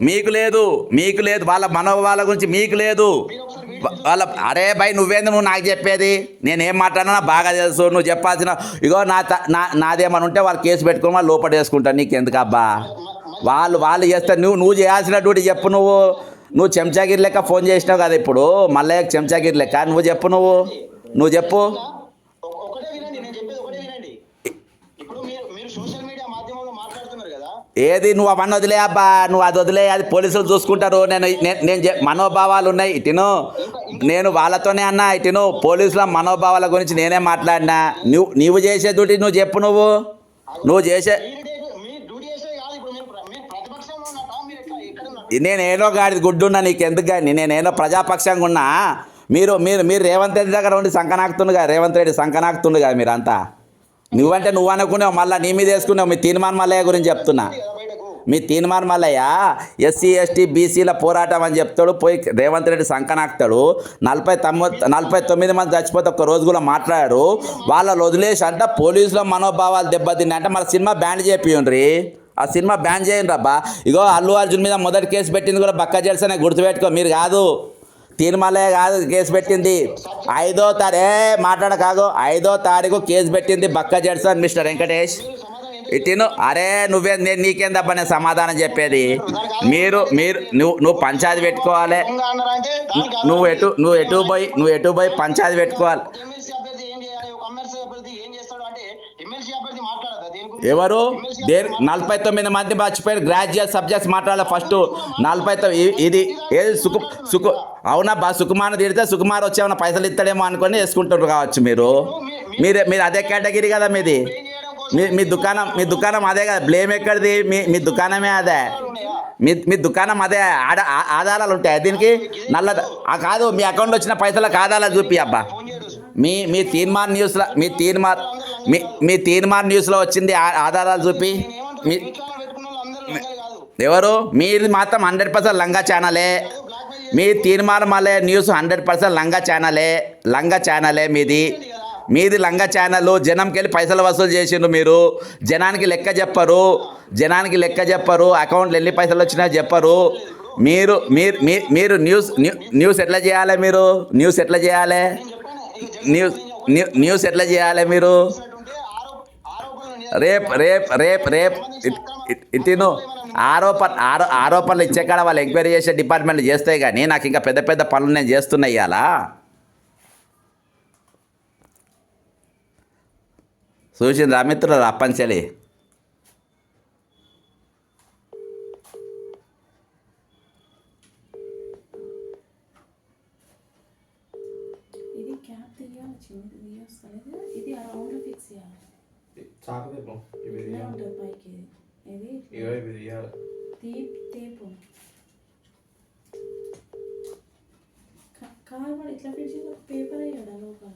మీకు లేదు మీకు లేదు వాళ్ళ మనోభావాల గురించి మీకు లేదు. వాళ్ళ అరే భయ్ నువ్వేంది నువ్వు నాకు చెప్పేది? నేనేం మాట్లాడినా నాకు బాగా తెలుసు నువ్వు చెప్పాల్సిన ఇగో నా త- నా నాదేమని ఉంటే వాళ్ళు కేసు పెట్టుకుని వాళ్ళు లోపల వేసుకుంటాను నీకు ఎందుకబ్బా వాళ్ళు వాళ్ళు చేస్తే నువ్వు నువ్వు చేయాల్సిన డ్యూటీ చెప్పు నువ్వు. నువ్వు చెంచాగిరి లెక్క ఫోన్ చేసినావు కదా ఇప్పుడు. మళ్ళీ చెంచాగిరి లెక్క నువ్వు చెప్పు నువ్వు. నువ్వు చెప్పు. ఇప్పుడు మీరు సోషల్ మీడియా ఏది నువ్వు అవన్నీ వదిలే అబ్బా నువ్వు అది వదిలే అది పోలీసులు చూసుకుంటారు. నేను నేను- మనోభావాలు ఉన్నాయి ఇటును. నేను వాళ్ళతోనే అన్నా ఇటును. పోలీసుల మనోభావాల గురించి నేనే మాట్లాడినా. నువ్వు నువ్వు చేసే డ్యూటీ నువ్వు చెప్పు నువ్వు. నువ్వు చేసే నేను ఏదో గాడి గుడ్డున్నా నీకు ఎందుకు కానీ నేనేనో ప్రజాపక్షంగా ఉన్నా. మీరు మీరు మీరు రేవంత్ రెడ్డి దగ్గర ఉండి సంకనాకుతుండగా రేవంత్ రెడ్డి సంకనాకుతుండగా మీరంతా. నువ్వంటే నువ్వు అనుకున్నావు మళ్ళీ నీ మీద వేసుకున్నావు మీ తీర్మాన్ మల్లయ్య గురించి చెప్తున్నా. మీ తీర్మాన్ మల్లయ్య ఎస్సీ ఎస్టీ బీసీల పోరాటం అని చెప్తాడు పోయి రేవంత్ రెడ్డి సంకనాక్తాడు. నలభై తొమ్మిది నలభై తొమ్మిది మంది చచ్చిపోతే ఒక్క రోజు కూడా మాట్లాడారు వాళ్ళని వదిలేసి అంట పోలీసుల మనోభావాలు దెబ్బతిన్నాయి అంటే మన సినిమా బ్యాన్ చేపియండ్రి ఆ సినిమా బ్యాన్ చేయండి రబ్బా. ఇగో అల్లు అర్జున్ మీద మొదటి కేసు పెట్టింది కూడా బక్క జెల్సనే గుర్తుపెట్టుకో మీరు కాదు. తీర్మాలే కాదు కేసు పెట్టింది. ఐదో తారీ మాట్లాడ కాదు ఐదో తారీఖు కేసు పెట్టింది బక్క జెడ్సన్ మిస్టర్ వెంకటేష్. ఇటిను అరే నువ్వే నేను నీకేం తప్ప నేను సమాధానం చెప్పేది? మీరు మీరు నువ్వు నువ్వు పంచాయతీ పెట్టుకోవాలి. నువ్వు ఎటు నువ్వు ఎటు పోయి నువ్వు ఎటు పోయి పంచాయతీ పెట్టుకోవాలి ఒక ఎమ్మెల్సీ అభ్యర్థి ఏం చేయాలి ఒక ఎమ్మెల్సీ అభ్యర్థి ఏం చేస్తాడు అంటే ఎమ్మెల్సీ అభ్యర్థి మాట్లాడదా? దేని గురించి? ఎవరు? నలభై తొమ్మిది మంది మర్చిపోయారు. గ్రాడ్యుయేట్ సబ్జెక్ట్స్ మాట్లాడాలి ఫస్ట్ నలభై ఇది ఏది? సుకు సుకు అవునా బా? సుకుమార్ తిడితే సుకుమార్ వచ్చేమన్నా పైసలు ఇస్తాడేమో అనుకొని వేసుకుంటారు కావచ్చు మీరు. మీరు మీరు అదే కేటగిరీ కదా మీది. మీ మీ దుకాణం మీ దుకాణం అదే కదా. బ్లేమ్ ఎక్కడిది? మీ మీ దుకాణమే అదే? మీ మీ దుకాణం అదే. ఆడ ఆధారాలు ఉంటాయి దీనికి? నల్ల కాదు మీ అకౌంట్లో వచ్చిన పైసలకు ఆధారాలు చూపి అబ్బా మీ మీ తీర్మాన్ న్యూస్లో మీ తీర్మాన్ మీ మీ తీర్మాన్ న్యూస్లో వచ్చింది ఆ- ఆధారాలు చూపి. మీ ఎవరు? మీది మాత్రం హండ్రెడ్ పర్సెంట్ లంగా ఛానలే. మీ తీర్మానం మళ్ళీ న్యూస్ హండ్రెడ్ పర్సెంట్ లంగా ఛానలే. లంగా ఛానలే మీది. మీది లంగా ఛానల్ జనంకి వెళ్ళి పైసలు వసూలు చేసిండ్రు మీరు. జనానికి లెక్క చెప్పరు. జనానికి లెక్క చెప్పరు. అకౌంట్లో ఎన్ని పైసలు వచ్చినా చెప్పరు. మీరు మీరు మీ- మీరు న్యూస్ న్యూస్ ఎట్లా చేయాలి మీరు? న్యూస్ ఎట్లా చేయాలి? న్యూస్ న్యూ- న్యూస్ ఎట్లా చేయాలి మీరు? రేప్ రేప్ రేప్ రేప్ ఇతిను. ఆరోపణ ఆరో ఆరోపణలు ఇచ్చేకాడ వాళ్ళు ఎంక్వైరీ చేసే డిపార్ట్మెంట్లు చేస్తాయి కానీ నాకు ఇంకా పెద్ద పెద్ద పనులు నేను చేస్తున్నాయి ఇవాళ చూసింది రామిత్రులు అప్పంచలి క్యాప్ తీయాలి చిన్నది తీయొస్తలేదు ఇది ఆ రౌండ్ ఫిక్స్ చేయాలి. చాకు దీపం ఇవి ఉంటుంది పైకి ఇది. తీయాలి తేపు కాదు ఇట్లా ఫిట్ చేసి పేపర్ అయ్యాడు లోపల?